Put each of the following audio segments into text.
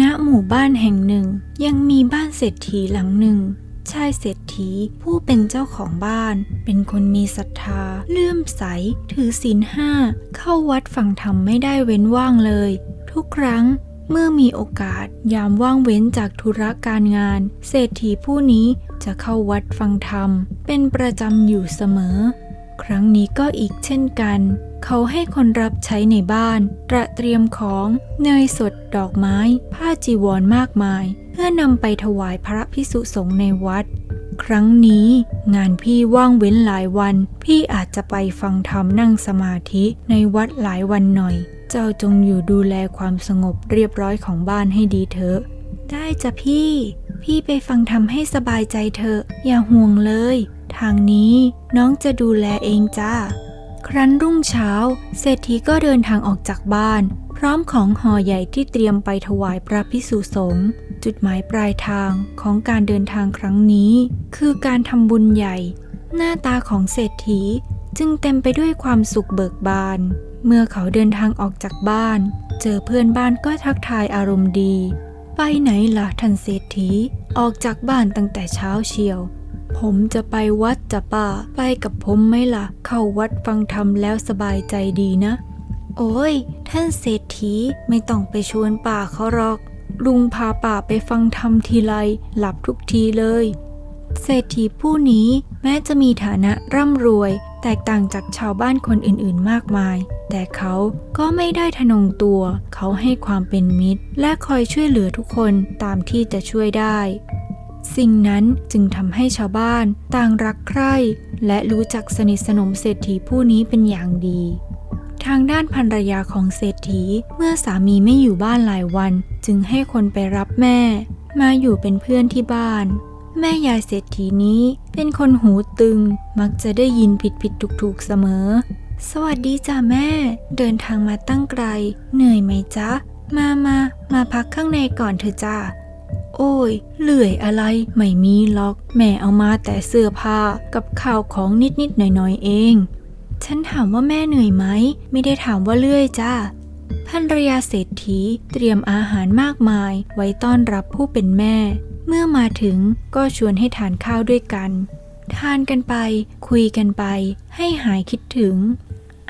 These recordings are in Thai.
ณหมู่บ้านแห่งหนึ่ง ยังมีบ้านเศรษฐีหลังหนึ่งชายเศรษฐีผู้เป็นเจ้าของบ้าน เป็นคนมีศรัทธา เลื่อมใส ถือศีลห้า เข้าวัดฟังธรรมไม่ได้เว้นว่างเลย ทุกครั้งเมื่อมีโอกาสยามว่างเว้นจากธุระการงาน เศรษฐีผู้นี้จะเข้าวัดฟังธรรม เป็นประจำอยู่เสมอ ครั้งนี้ก็อีกเช่นกัน เขาให้คนรับใช้ในบ้าน ตระเตรียมของเนยสด ดอกไม้ ผ้าจีวรมากมาย เพื่อนำไปถวายพระพิสุสงฆ์ในวัด ครั้งนี้งานพี่ว่างเว้นหลายวัน พี่อาจจะไปฟังธรรมนั่งสมาธิในวัดหลายวันหน่อย เจ้าจงอยู่ดูแลความสงบเรียบร้อยของบ้านให้ดีเถอะ ได้จ้ะพี่ พี่ไปฟังธรรมให้สบายใจเถอะ อย่าห่วงเลย ทางนี้น้องจะดูแลเองจ้า ครั้นรุ่งเช้า เศรษฐีก็เดินทางออกจากบ้าน พร้อมของห่อใหญ่ที่เตรียมไปถวายพระพิสุสงฆ์จุดหมายปลายทางของการเดินทางครั้งนี้ คือการทำบุญใหญ่ หน้าตาของเศรษฐีจึงเต็มไปด้วยความสุขเบิกบาน เมื่อเขาเดินทางออกจากบ้าน เจอเพื่อนบ้านก็ทักทายอารมณ์ดี ไปไหนล่ะท่านเศรษฐีออกจากบ้านตั้งแต่เช้าเชียว ผมจะไปวัดจะป่า ไปกับผมไหมล่ะ เข้าวัดฟังธรรมแล้วสบายใจดีนะ โอ้ย ท่านเศรษฐีไม่ต้องไปชวนป่าเขาหรอก ลุงพาป่าไปฟังธรรมทีไรหลับทุกทีเลย เศรษฐีผู้นี้แม้จะมีฐานะร่ำรวย แตกต่างจากชาวบ้านคนอื่นๆมากมาย แต่เขาก็ไม่ได้ทะนงตัว เขาให้ความเป็นมิตร และคอยช่วยเหลือทุกคนตามที่จะช่วยได้ สิ่งนั้นจึงทำให้ชาวบ้านต่างรักใคร่และรู้จักสนิทสนมเศรษฐีผู้นี้เป็นอย่างดี ทางด้านภรรยาของเศรษฐีเมื่อสามีไม่อยู่บ้านหลายวัน จึงให้คนไปรับแม่ มาอยู่เป็นเพื่อนที่บ้าน แม่ยายเศรษฐีนี้เป็นคนหูตึงมักจะได้ยินผิดผิดถูกถูกเสมอ สวัสดีจ้าแม่ เดินทางมาตั้งไกล เหนื่อยไหมจ๊ะ มามามาพักข้างในก่อนเถอะจ้า โอ้ยเหลื่อยอะไรไม่มีล็อก แม่เอามาแต่เสื้อผ้ากับข่าวของนิดๆหน่อยๆเอง ฉันถามว่าแม่เหนื่อยไหม ไม่ได้ถามว่าเลื่อยจ้าภรรยาเศรษฐีเตรียมอาหารมากมาย ไว้ต้อนรับผู้เป็นแม่ เมื่อมาถึงก็ชวนให้ทานข้าวด้วยกัน ทานกันไป คุยกันไป ให้หายคิดถึง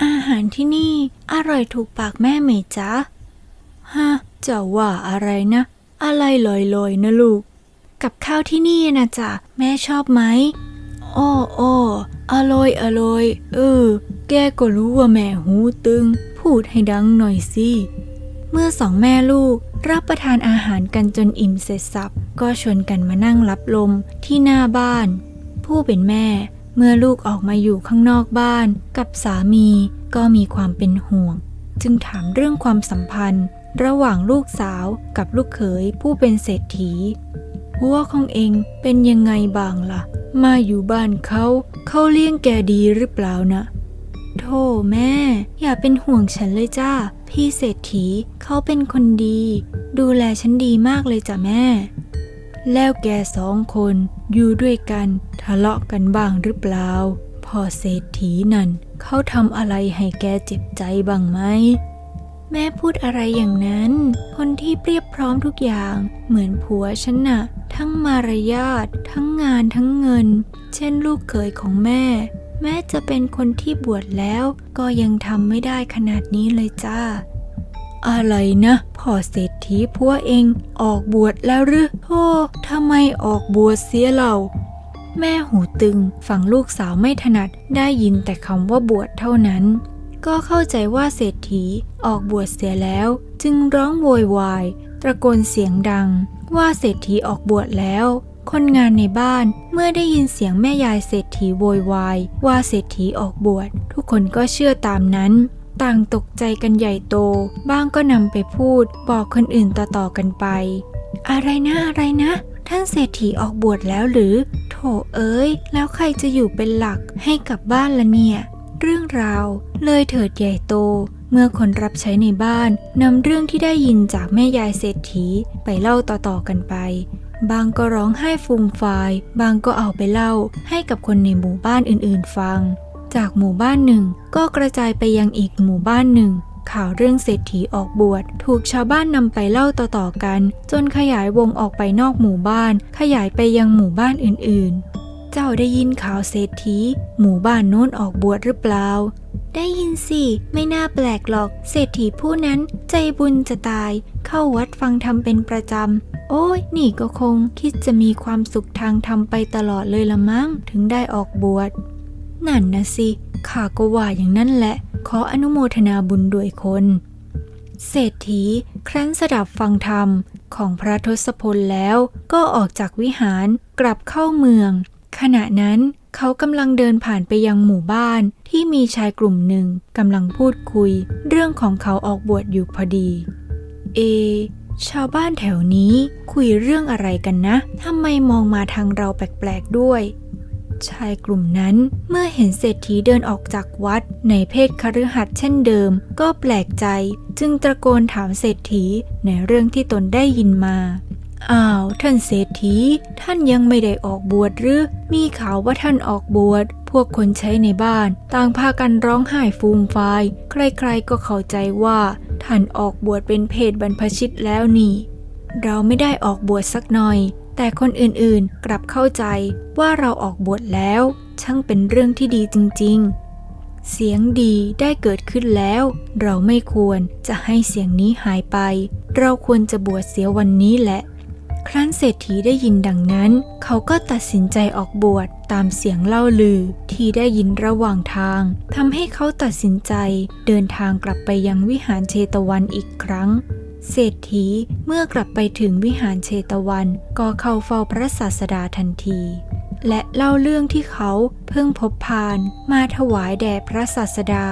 อาหารที่นี่ อร่อยถูกปากแม่ไหมจ๊ะฮะจะว่าอะไรนะ อะไรลอยๆนะลูก กับข้าวที่นี่นะจ๊ะแม่ชอบไหมอ้ออ้ออร่อยอร่อยเออ แกก็รู้ว่าแม่หูตึง พูดให้ดังหน่อยสิ เมื่อสองแม่ลูกรับประทานอาหารกันจนอิ่มเสร็จสับ ก็ชวนกันมานั่งรับลมที่หน้าบ้าน ผู้เป็นแม่เมื่อลูกออกมาอยู่ข้างนอกบ้าน กับสามีก็มีความเป็นห่วง จึงถามเรื่องความสัมพันธ์ ระหว่างลูกสาวกับลูกเขยผู้เป็นเศรษฐีหัวของเองเป็นยังไงบ้างล่ะ มาอยู่บ้านเขา เขาเลี้ยงแกดีหรือเปล่านะโธ่แม่ อย่าเป็นห่วงฉันเลยจ้า พี่เศรษฐีเขาเป็นคนดี ดูแลฉันดีมากเลยจ้ะแม่ แล้วแกสองคนอยู่ด้วยกันทะเลาะกันบ้างหรือเปล่าพ่อเศรษฐีนั่นเขาทำอะไรให้แกเจ็บใจบ้างไหม แม่พูดอะไรอย่างนั้น คนที่เปรียบพร้อมทุกอย่าง เหมือนผัวฉันน่ะ ทั้งมารยาท ทั้งงานทั้งเงิน เช่นลูกเขยของแม่ แม้จะเป็นคนที่บวชแล้ว ก็ยังทำไม่ได้ขนาดนี้เลยจ้า อะไรนะพ่อเศรษฐีพัวเองออกบวชแล้วหรือโธ่ทำไมออกบวชเสียเล่าแม่หูตึงฟังลูกสาวไม่ถนัดได้ยินแต่คำว่าบวชเท่านั้น ก็เข้าใจว่าเศรษฐีออกบวชเสียแล้ว จึงร้องโวยวายตะโกนเสียงดัง ว่าเศรษฐีออกบวชแล้ว คนงานในบ้านเมื่อได้ยินเสียงแม่ยายเศรษฐีโวยวายว่าเศรษฐีออกบวชทุกคนก็เชื่อตามนั้น ต่างตกใจกันใหญ่โต บ้างก็นำไปพูดบอกคนอื่นต่อๆกันไป อะไรนะอะไรนะ ท่านเศรษฐีออกบวชแล้วหรือ โถเอ้ย แล้วใครจะอยู่เป็นหลักให้กับบ้านละเนี่ย เรื่องราว เลยเถิดใหญ่โต เมื่อคนรับใช้ในบ้านนำเรื่องที่ได้ยินจากแม่ยายเศรษฐีไปเล่าต่อๆกันไป บางก็ร้องไห้ฟูมฟาย บางก็เอาไปเล่าให้กับคนในหมู่บ้านอื่นๆฟัง จากหมู่บ้านหนึ่งก็กระจายไปยังอีกหมู่บ้านหนึ่ง ข่าวเรื่องเศรษฐีออกบวชถูกชาวบ้านนำไปเล่าต่อๆกัน จนขยายวงออกไปนอกหมู่บ้าน ขยายไปยังหมู่บ้านอื่นๆ เจ้าได้ยินข่าวเศรษฐี หมู่บ้านโน้นออกบวชหรือเปล่า ได้ยินสิ ไม่น่าแปลกหรอก เศรษฐีผู้นั้นใจบุญจะตาย เข้าวัดฟังธรรมเป็นประจำ โอ้ย นี่ก็คงคิดจะมีความสุขทางธรรมไปตลอดเลยละมั้ง ถึงได้ออกบวช นั่นนะสิ ข้าก็ว่าอย่างนั้นแหละ ขออนุโมทนาบุญด้วยคน เศรษฐี ครั้นสดับฟังธรรมของพระทศพลแล้ว ก็ออกจากวิหารกลับเข้าเมือง ขณะนั้นเขากำลังเดินผ่านไปยังหมู่บ้านที่มีชายกลุ่มหนึ่งกำลังพูดคุย เรื่องของเขาออกบวชอยู่พอดี เอ ชาวบ้านแถวนี้คุยเรื่องอะไรกันนะทำไมมองมาทางเราแปลกๆด้วย ชายกลุ่มนั้นเมื่อเห็นเศรษฐีเดินออกจากวัด ในเพศคฤหัสถ์เช่นเดิม ก็แปลกใจ จึงตะโกนถามเศรษฐีในเรื่องที่ตนได้ยินมา อ้าว ท่านเศรษฐี ท่านยังไม่ได้ออกบวชหรือ มีข่าวว่าท่านออกบวช พวกคนใช้ในบ้าน ต่างพากันร้องไห้ฟูมฟาย ใครๆก็เข้าใจว่า ท่านออกบวชเป็นเพศบรรพชิตแล้วนี่ เราไม่ได้ออกบวชสักหน่อย แต่คนอื่นๆกลับเข้าใจว่าเราออกบวชแล้ว ช่างเป็นเรื่องที่ดีจริง ๆ เสียงดีได้เกิดขึ้นแล้ว เราไม่ควรจะให้เสียงนี้หายไป เราควรจะบวชเสียวันนี้แหละ ครั้นเศรษฐีได้ยินดังนั้น เขาก็ตัดสินใจออกบวชตามเสียงเล่าลือที่ได้ยินระหว่างทางทำให้เขาตัดสินใจเดินทางกลับไปยังวิหารเชตวันอีกครั้ง เศรษฐีเมื่อกลับไปถึงวิหารเชตวัน ก็เข้าเฝ้าพระศาสดาทันที และเล่าเรื่องที่เขาเพิ่งพบพานมาถวายแด่พระศาสดา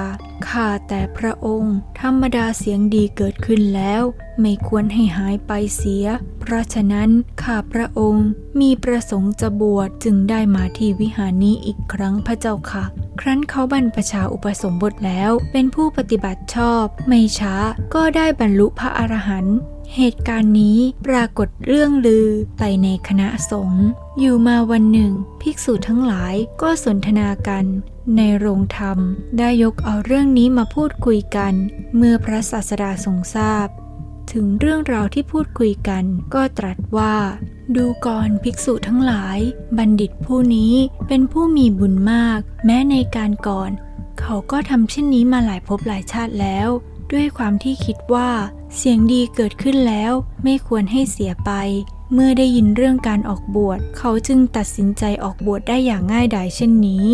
ข้าแต่พระองค์ ธรรมดาเสียงดีเกิดขึ้นแล้ว ไม่ควรให้หายไปเสีย เพราะฉะนั้นข้าพระองค์มีประสงค์จะบวชจึงได้มาที่วิหารนี้อีกครั้งพระเจ้าค่ะ ครั้นเขาบรรพชาอุปสมบทแล้ว เป็นผู้ปฏิบัติชอบ ไม่ช้าก็ได้บรรลุพระอรหันต์ เหตุการณ์นี้ปรากฏเรื่องลือไปในคณะสงฆ์อยู่มาวันหนึ่ง ภิกษุทั้งหลายก็สนทนากันในโรงธรรม ได้ยกเอาเรื่องนี้มาพูดคุยกัน เมื่อพระศาสดาทรงทราบ ถึงเรื่องราวที่พูดคุยกันก็ตรัสว่า ดูก่อนภิกษุทั้งหลาย บัณฑิตผู้นี้เป็นผู้มีบุญมาก แม้ในการก่อน เขาก็ทำเช่นนี้มาหลายภพหลายชาติแล้ว ด้วยความที่คิดว่า เสียงดีเกิดขึ้นแล้วไม่ควรให้เสียไป เมื่อได้ยินเรื่องการออกบวชเขาจึงตัดสินใจออกบวชได้อย่างง่ายดายเช่นนี้